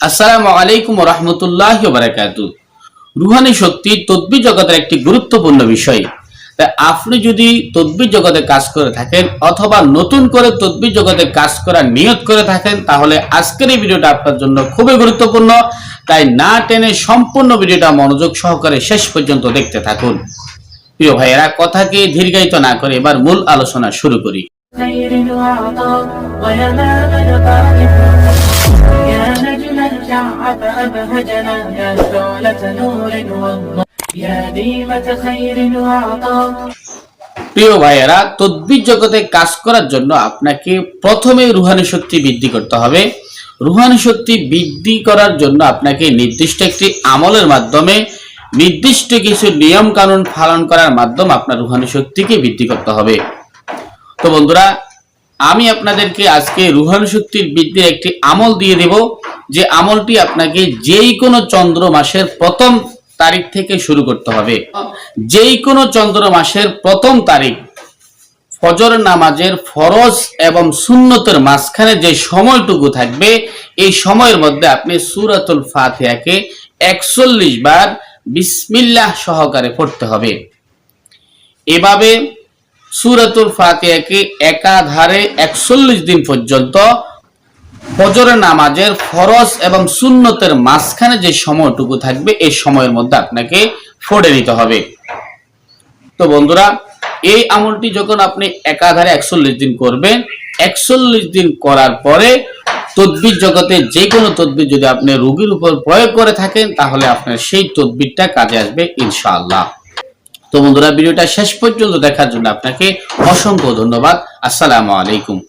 আসসালামু আলাইকুম রহমতুল্লাহ বারাকাতু রুহানি শক্তি তদ্বি জগতের একটি গুরুত্বপূর্ণ বিষয় তাই আপনি যদি তদ্বি জগতে কাজ করে থাকেন অথবা নতুন করে তদ্বি জগতে কাজ করার নিয়ত করে থাকেন তাহলে আজকের এই ভিডিওটা আপনার জন্য খুবই গুরুত্বপূর্ণ তাই না টেনে সম্পূর্ণ ভিডিওটা মনোযোগ সহকারে শেষ পর্যন্ত দেখতে থাকুন প্রিয় ভাইয়েরা কথাকে দীর্ঘায়িত না করে এবার মূল আলোচনা শুরু করি نجما شعب أبهجنا يا شعلة نور والله يا ديمة خير وعطاء প্রিয় ভাইয়েরা তদ্বির জগতে কাজ করার জন্য আপনাকে প্রথমে রুহানি শক্তি বৃদ্ধি করতে হবে রুহানি শক্তি বৃদ্ধি করার জন্য আপনাকে নির্দিষ্ট একটি আমলের মাধ্যমে নির্দিষ্ট কিছু নিয়ম কানুন পালন করার মাধ্যমে আপনার রুহানি শক্তিকে বৃদ্ধি করতে হবে তো বন্ধুরা আমি আপনাদেরকে আজকে রুহানি শক্তির বৃদ্ধির একটি আমল দিয়ে দেব যে আমলটি আপনাকে যেই কোনো চন্দ্র মাসের প্রথম তারিখ থেকে শুরু করতে হবে। যেই কোনো চন্দ্র মাসের প্রথম তারিখ ফজর নামাজের ফরজ এবং সুন্নতের মাঝখানে যে সময়টুকু থাকবে, এই সময়ের মধ্যে আপনি সুরাতুল ফাতিহাকে একচল্লিশ বার বিসমিল্লাহ সহকারে পড়তে হবে। এভাবে সুরাতুল ফাতিহাকে একাধারে একচল্লিশ দিন পর্যন্ত ফজরের নামাজের ফরজ এবং সুন্নতের মাঝখানে যে সময়টুকু থাকবে, এই সময়ের মধ্যে আপনাকে পড়ে নিতে হবে। তো বন্ধুরা, এই আমলটি যখন আপনি একাধারে একচল্লিশ দিন করবেন, একচল্লিশ দিন করার পরে তদ্বির জগতে যে কোনো তদ্বির যদি আপনি রোগীর উপর প্রয়োগ করে থাকেন, তাহলে আপনার সেই তদ্বিরটা কাজে আসবে ইনশাআল্লাহ। তো বন্ধুরা, ভিডিওটা শেষ পর্যন্ত দেখার জন্য আপনাকে অসংখ্য ধন্যবাদ। আসসালামু আলাইকুম।